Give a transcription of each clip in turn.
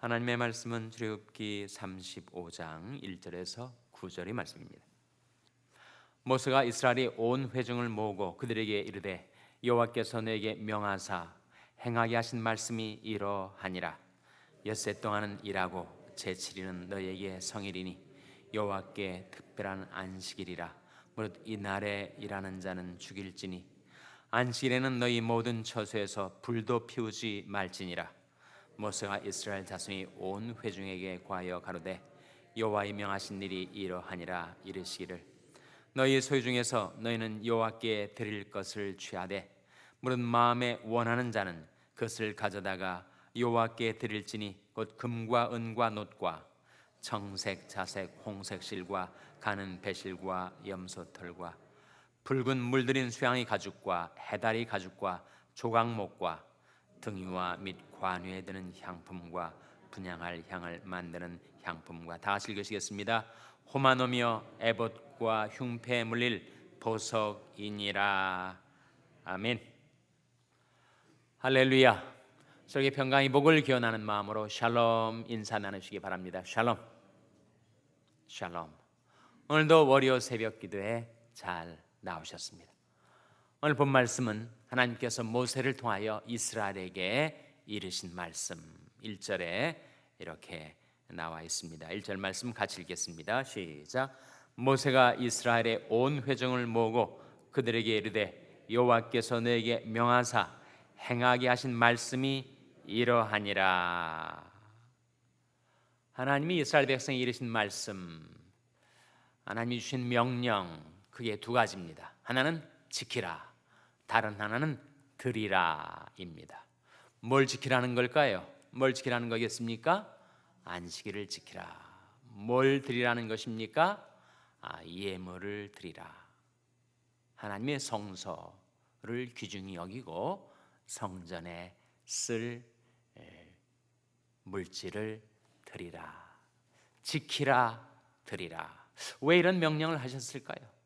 하나님의 말씀은 출애굽기 35장 1절에서 9절의 말씀입니다. 모세가 이스라엘이 온 회중을 모으고 그들에게 이르되 여호와께서 내게 명하사 행하게 하신 말씀이 이러하니라. 엿새 동안은 일하고 제7일은 너에게 성일이니 여호와께 특별한 안식일이라. 무릇 이 날에 일하는 자는 죽일지니 안식일에는 너희 모든 처소에서 불도 피우지 말지니라 모세가 이스라엘 자손이 온 회중에게 과하여 가로되 여호와의 명하신 일이 이러하니라 이르시기를. 너희 소유 중에서 너희는 여호와께 드릴 것을 취하되 무릇 마음에 원하는 자는 그것을 가져다가 여호와께 드릴지니 곧 금과 은과 놋과 청색, 자색, 홍색 실과 가는 배실과 염소털과 붉은 물들인 수양의 가죽과 해다리 가죽과 조각목과 등유와 및 관유에 드는 향품과 분양할 향을 만드는 향품과 다 같이 읽으시겠습니다. 호마노며 에봇과 흉패 물릴 보석이니라. 아멘. 할렐루야. 저에게 평강의 복을 기원하는 마음으로 샬롬 인사 나누시기 바랍니다. 샬롬. 샬롬. 오늘도 월요 새벽 기도에 잘 나오셨습니다. 오늘 본 말씀은 하나님께서 모세를 통하여 이스라엘에게 이르신 말씀 1절에 이렇게 나와 있습니다. 1절 말씀 같이 읽겠습니다. 시작. 모세가 이스라엘의 온 회중을 모으고 그들에게 이르되 여호와께서 너에게 명하사 행하게 하신 말씀이 이러하니라. 하나님이 이스라엘 백성에 이르신 말씀, 하나님이 주신 명령 그게 두 가지입니다. 하나는 지키라, 다른 하나는 드리라입니다. 뭘 지키라는 걸까요? 뭘 지키라는 거겠습니까? 안식일을 지키라. 뭘 드리라는 것입니까? 아, 예물을 드리라. 하나님의 성서를 귀중히 여기고 성전에 쓸 물질을 드리라. 지키라 드리라. 왜 이런 명령을 하셨을까요?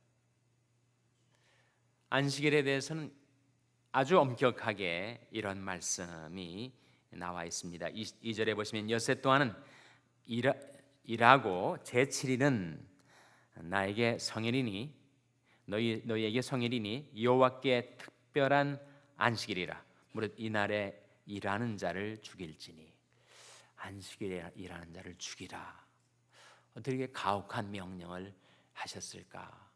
안식일에 대해서는 아주 엄격하게 이런 말씀이 나와 있습니다. 2절에 보시면 여세 또한은 일하, 일하 고 제7일은 나에게 성일이니 너희 너희에게 성일이니 여호와께 특별한 안식일이라. 무릇 이 날에 일하는 자를 죽일지니 안식일에 일하는 자를 죽이라. 어떻게 가혹한 명령을 하셨을까?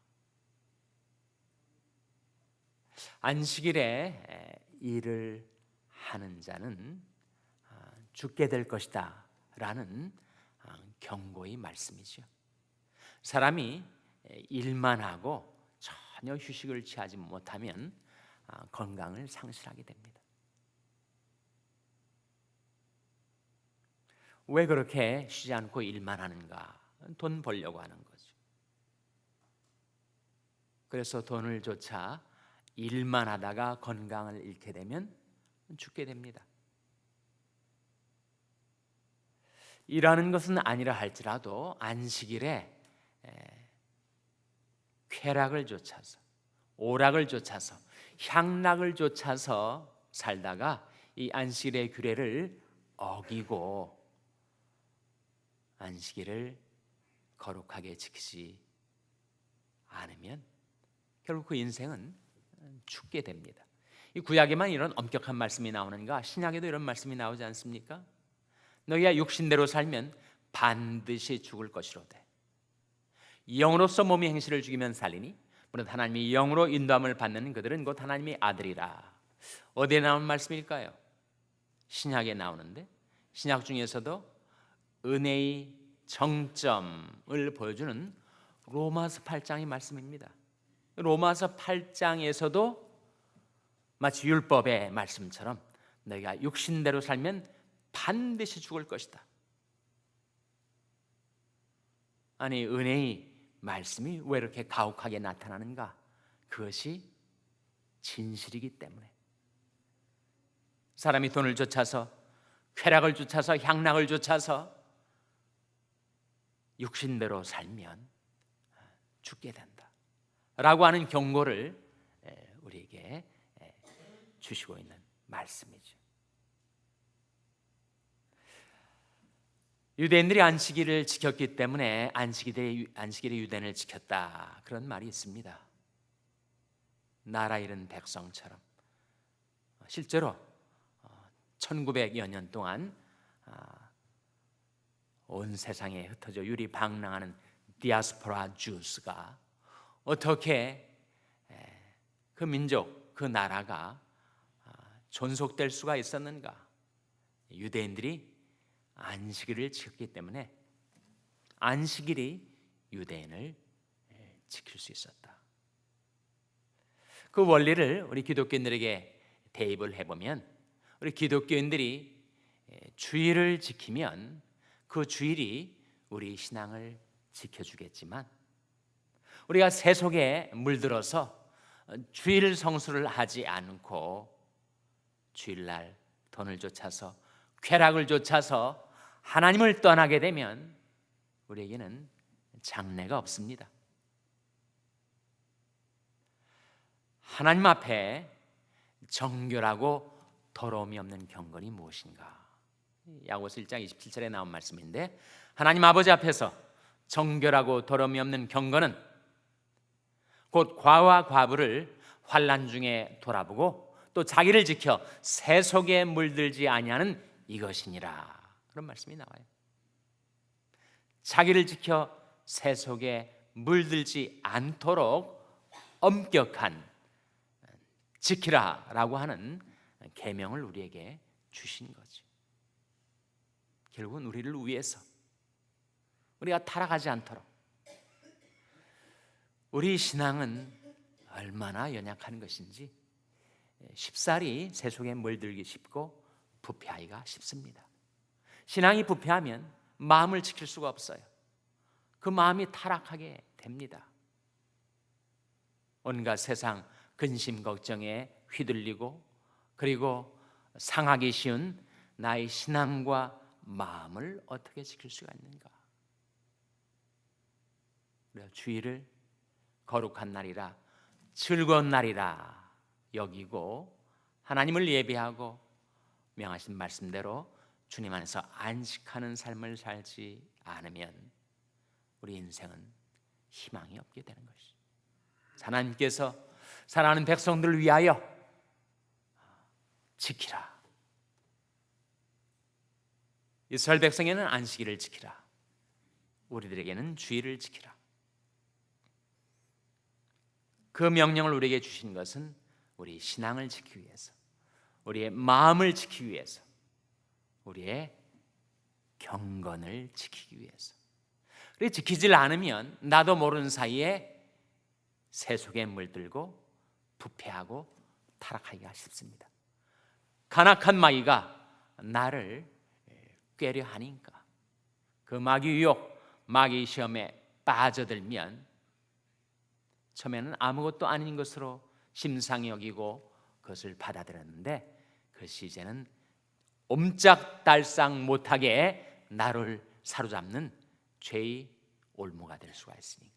안식일에 일을 하는 자는 아, 죽게 될 것이다 라는 아, 경고의 말씀이죠. 사람이 일만 하고 전혀 휴식을 취하지 못하면 아, 건강을 상실하게 됩니다. 왜 그렇게 쉬지 않고 일만 하는가? 돈 벌려고 하는 거죠. 그래서 돈을 조차 일만 하다가 건강을 잃게 되면 죽게 됩니다. 일하는 것은 아니라 할지라도 안식일에 쾌락을 쫓아서 오락을 쫓아서 향락을 쫓아서 살다가 이 안식일의 규례를 어기고 안식일을 거룩하게 지키지 않으면 결국 그 인생은 죽게 됩니다. 이 구약에만 이런 엄격한 말씀이 나오는가? 신약에도 이런 말씀이 나오지 않습니까? 너희가 육신대로 살면 반드시 죽을 것이로되 영으로서 몸의 행실을 죽이면 살리니 물론 하나님이 영으로 인도함을 받는 그들은 곧 하나님의 아들이라. 어디에 나온 말씀일까요? 신약에 나오는데 신약 중에서도 은혜의 정점을 보여주는 로마서 8장의 말씀입니다. 로마서 8장에서도 마치 율법의 말씀처럼 너희가 육신대로 살면 반드시 죽을 것이다. 아니 은혜의 말씀이 왜 이렇게 가혹하게 나타나는가? 그것이 진실이기 때문에 사람이 돈을 쫓아서 쾌락을 쫓아서 향락을 쫓아서 육신대로 살면 죽게 된다. 라고 하는 경고를 우리에게 주시고 있는 말씀이죠. 유대인들이 안식일을 지켰기 때문에 안식일의 안식일의 유대인을 지켰다 그런 말이 있습니다. 나라 잃은 백성처럼 실제로 1900여 년 동안 아, 온 세상에 흩어져 유리 방랑하는 디아스포라 주스가 어떻게 그 민족, 그 나라가 아, 존속될 수가 있었는가? 유대인들이 안식일을 지켰기 때문에 안식일이 유대인을 지킬 수 있었다. 그 원리를 우리 기독교인들에게 대입을 해보면 우리 기독교인들이 주일을 지키면 그 주일이 우리 신앙을 지켜주겠지만 우리가 세속에 물들어서 주일 성수를 하지 않고 주일날 돈을 쫓아서 쾌락을 쫓아서 하나님을 떠나게 되면 우리에게는 장래가 없습니다. 하나님 앞에 정결하고 더러움이 없는 경건이 무엇인가? 야고보서 1장 27절에 나온 말씀인데 하나님 아버지 앞에서 정결하고 더러움이 없는 경건은 곧 과와 과부를 환란 중에 돌아보고 또 자기를 지켜 세속에 물들지 아니하는 이것이니라. 그런 말씀이 나와요. 자기를 지켜 세속에 물들지 않도록 엄격한 지키라라고 하는 계명을 우리에게 주신 거죠. 결국은 우리를 위해서 우리가 타락하지 않도록 우리 신앙은 얼마나 연약한 것인지 쉽사리 세속에 물들기 쉽고 부패하기가 쉽습니다. 신앙이 부패하면 마음을 지킬 수가 없어요. 그 마음이 타락하게 됩니다. 온갖 세상 근심 걱정에 휘둘리고 그리고 상하기 쉬운 나의 신앙과 마음을 어떻게 지킬 수가 있는가? 주의를 거룩한 날이라 즐거운 날이라 여기고 하나님을 예배하고 명하신 말씀대로 주님 안에서 안식하는 삶을 살지 않으면 우리 인생은 희망이 없게 되는 것이죠. 하나님께서 사랑하는 백성들을 위하여 지키라. 이스라엘 백성에는 안식일을 지키라. 우리들에게는 주의를 지키라. 그 명령을 우리에게 주신 것은 우리 신앙을 지키기 위해서, 우리의 마음을 지키기 위해서, 우리의 경건을 지키기 위해서. 그래 지키질 않으면 나도 모르는 사이에 세속에 물들고 부패하고 타락하기가 쉽습니다. 간악한 마귀가 나를 꾀려 하니까 그 마귀 유혹, 마귀 시험에 빠져들면 처음에는 아무것도 아닌 것으로 심상히 여기고 그것을 받아들였는데 그것이 이제는 옴짝달싹 못하게 나를 사로잡는 죄의 올무가 될 수가 있으니까.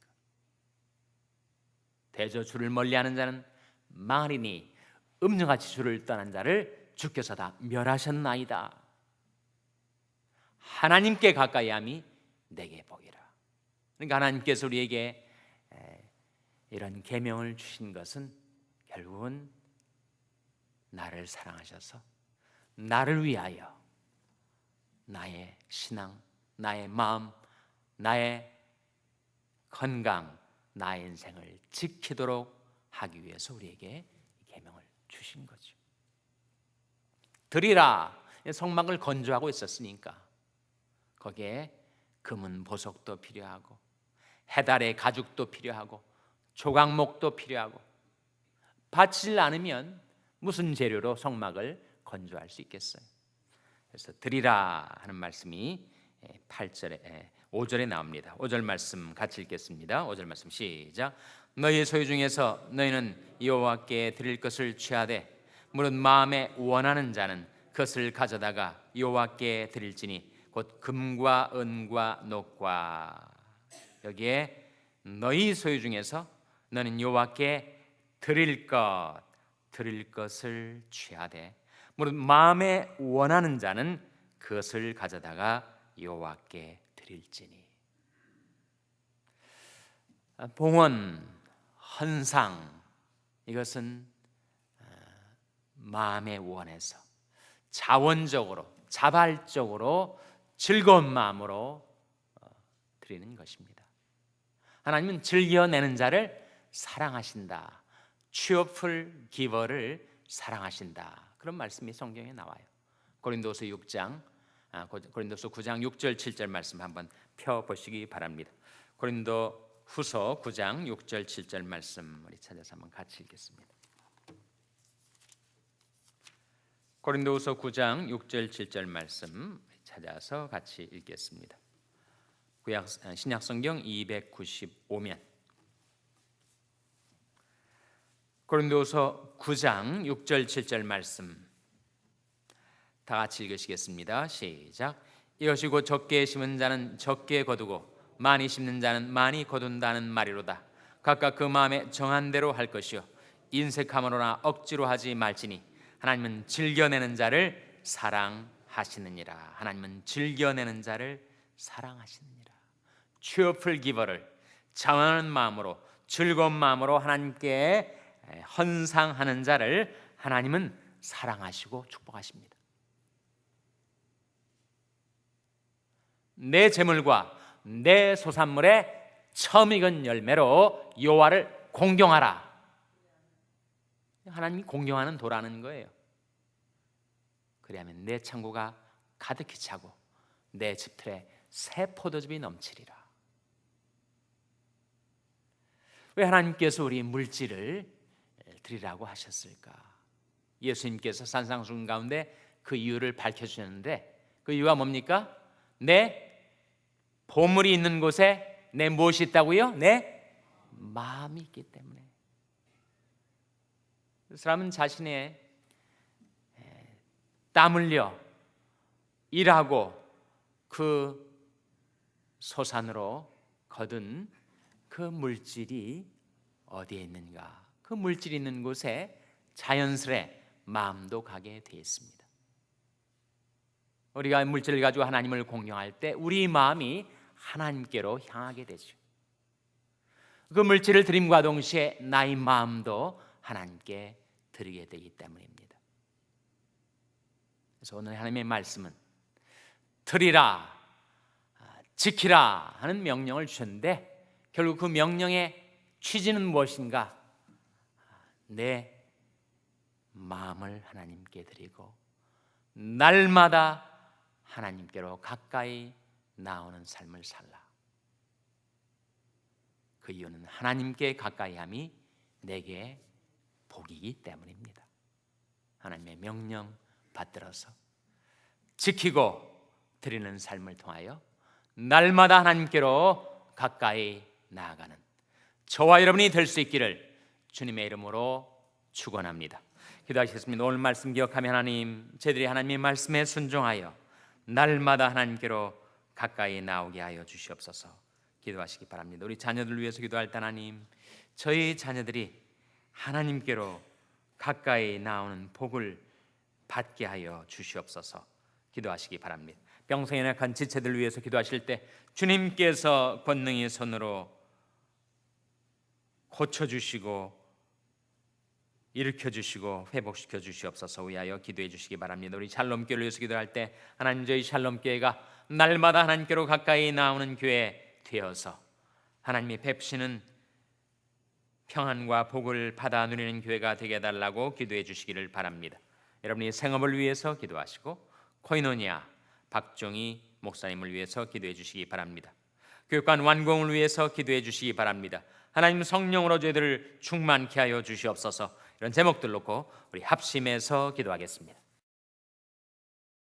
대저 주를 멀리하는 자는 망하리니 음녀같이 주를 떠난 자를 주께서 다 멸하셨나이다. 하나님께 가까이함이 내게 복이라. 그러니까 하나님께서 우리에게 이런 계명을 주신 것은 결국은 나를 사랑하셔서 나를 위하여 나의 신앙, 나의 마음, 나의 건강, 나의 인생을 지키도록 하기 위해서 우리에게 계명을 주신 거죠. 드리라 성막을 건조하고 있었으니까 거기에 금은 보석도 필요하고 해달의 가죽도 필요하고 조각목도 필요하고 바치질 않으면 무슨 재료로 성막을 건조할 수 있겠어요. 그래서 드리라 하는 말씀이 8절에 5절에 나옵니다. 5절 말씀 같이 읽겠습니다. 5절 말씀 시작. 너희 소유 중에서 너희는 여호와께 드릴 것을 취하되 무릇 마음에 원하는 자는 그것을 가져다가 여호와께 드릴지니 곧 금과 은과 녹과 여기에 너희 소유 중에서 너는 여호와께 드릴 것 드릴 것을 취하되 무릇 마음에 원하는 자는 그것을 가져다가 여호와께 드릴지니 아, 봉헌 헌상 이것은 어, 마음의 원에서 자원적으로 자발적으로 즐거운 마음으로 어, 드리는 것입니다. 하나님은 즐겨내는 자를 사랑하신다. 취업풀 기버를 사랑하신다. 그런 말씀이 성경에 나와요. 고린도서 6장 아, 고- 고린도서 9장 6절 7절 말씀 한번 펴 보시기 바랍니다. 고린도 후서 9장 6절 7절 말씀 우리 찾아서 한번 같이 읽겠습니다. 고린도후서 9장 6절 7절 말씀 찾아서 같이 읽겠습니다. 구약 아, 신약 성경 295면 고린도후서 9장 6절 7절 말씀 다 같이 읽으시겠습니다. 시작. 이것이 곧 적게 심은 자는 적게 거두고 많이 심는 자는 많이 거둔다는 말이로다. 각각 그 마음에 정한 대로 할 것이요 인색함으로나 억지로 하지 말지니 하나님은 즐겨내는 자를 사랑하시느니라. 하나님은 즐겨내는 자를 사랑하시느니라. 취업을 기버를 자원하는 마음으로 즐거운 마음으로 하나님께 헌상하는 자를 하나님은 사랑하시고 축복하십니다. 내 재물과 내 소산물의 처음 익은 열매로 여호와를 공경하라. 하나님이 공경하는 도라는 거예요. 그리하면 내 창고가 가득히 차고 내 집틀에 새 포도즙이 넘치리라. 왜 하나님께서 우리 물질을 드리라고 하셨을까? 예수님께서 산상순 가운데 그 이유를 밝혀 주셨는데 그 이유가 뭡니까? 내 보물이 있는 곳에 내 무엇이 있다고요? 내 마음이 있기 때문에 그 사람은 자신의 땀 흘려 일하고 그 소산으로 거둔 그 물질이 어디에 있는가? 그 물질이 있는 곳에 자연스레 마음도 가게 되어 있습니다. 우리가 물질을 가지고 하나님을 공경할 때 우리 마음이 하나님께로 향하게 되죠. 그 물질을 드림과 동시에 나의 마음도 하나님께 드리게 되기 때문입니다. 그래서 오늘 하나님의 말씀은 드리라, 아, 지키라 하는 명령을 주셨는데 결국 그 명령의 취지는 무엇인가? 내 마음을 하나님께 드리고 날마다 하나님께로 가까이 나오는 삶을 살라. 그 이유는 하나님께 가까이함이 내게 복이기 때문입니다. 하나님의 명령 받들어서 지키고 드리는 삶을 통하여 날마다 하나님께로 가까이 나아가는 저와 여러분이 될 수 있기를 주님의 이름으로 축원합니다. 기도하시겠습니다. 오늘 말씀 기억하며 하나님, 저희들이 하나님의 말씀에 순종하여 날마다 하나님께로 가까이 나오게 하여 주시옵소서. 기도하시기 바랍니다. 우리 자녀들 위해서 기도할 때 하나님, 저희 자녀들이 하나님께로 가까이 나오는 복을 받게 하여 주시옵소서. 기도하시기 바랍니다. 병성에 약한 지체들 위해서 기도하실 때 주님께서 권능의 손으로 고쳐 주시고 일으켜 주시고 회복시켜 주시옵소서 위하여 기도해 주시기 바랍니다. 우리 샬롬 교회를 위해서 기도할 때 하나님 저희 샬롬 교회가 날마다 하나님께로 가까이 나오는 교회 되어서 하나님이 베푸시는 평안과 복을 받아 누리는 교회가 되게 해달라고 기도해 주시기를 바랍니다. 여러분이 생업을 위해서 기도하시고 코이노니아 박종희 목사님을 위해서 기도해 주시기 바랍니다. 교육관 완공을 위해서 기도해 주시기 바랍니다. 하나님 성령으로 저희들을 충만케 하여 주시옵소서. 이런 제목들 놓고 우리 합심해서 기도하겠습니다.